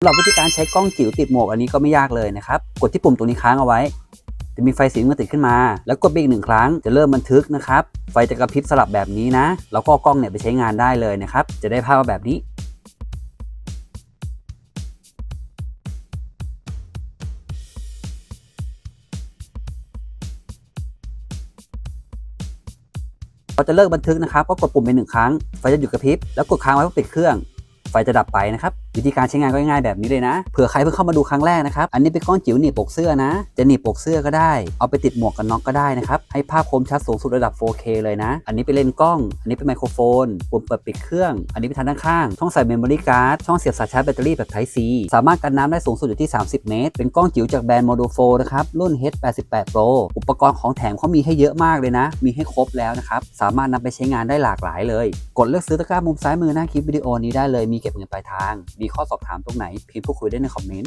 สำหรับวิธีการใช้กล้องจิ๋วติดหมวกอันนี้ก็ไม่ยากเลยนะครับ กดที่ปุ่มตรงนี้ค้างเอาไว้ จะมีไฟสีน้ำเงินติดขึ้นมา แล้วกดไปอีกหนึ่งครั้งจะเริ่มบันทึกนะครับ ไฟจะกระพริบสลับแบบนี้นะ แล้วก็กล้องเนี่ยไปใช้งานได้เลยนะครับ จะได้ภาพแบบนี้พอจะเลิกบันทึกนะครับ ก็กดปุ่มไปหนึ่งครั้ง ไฟจะหยุดกระพริบ แล้วกดค้างไว้เพื่อปิดเครื่อง ไฟจะดับไปนะครับ วิธีการใช้งานก็ง่ายๆแบบนี้เลยนะ เผื่อใครเพิ่งเข้ามาดูครั้งแรกนะครับ อันนี้เป็นกล้องจิ๋วหนีบปกเสื้อนะ จะหนีบปกเสื้อก็ได้ เอาไปติดหมวกกันน็อกก็ได้นะครับ ให้ภาพคมชัดสูงสุดระดับ 4K เลยนะ อันนี้เป็นเลนส์กล้อง อันนี้เป็นไมโครโฟน ปุ่มเปิดปิดเครื่อง อันนี้เป็นทางด้านข้าง ช่องใส่เมมโมรี่การ์ด ช่องเสียบสายชาร์จแบตเตอรี่แบบ Type C สามารถกันน้ำได้สูงสุดอยู่ที่ 30 เมตร เป็นกล้องจิ๋วจากแบรนด์ Modo 4นะครับ รุ่น H88 Pro อุปกรณ์ของแถมเขามีให้เยอะมากเลยนะ มีให้ครบแล้วนะครับ สามารถนำไปใช้งานได้หลากหลายเลย กดเลือกซื้อตะกร้ามุมซ้ายมือหน้าคลิปวิดีโอนี้ได้เลย มีเก็บเงินปลายทางมีข้อสอบถามตรงไหนพิมพ์พูดคุยได้ในคอมเมนต์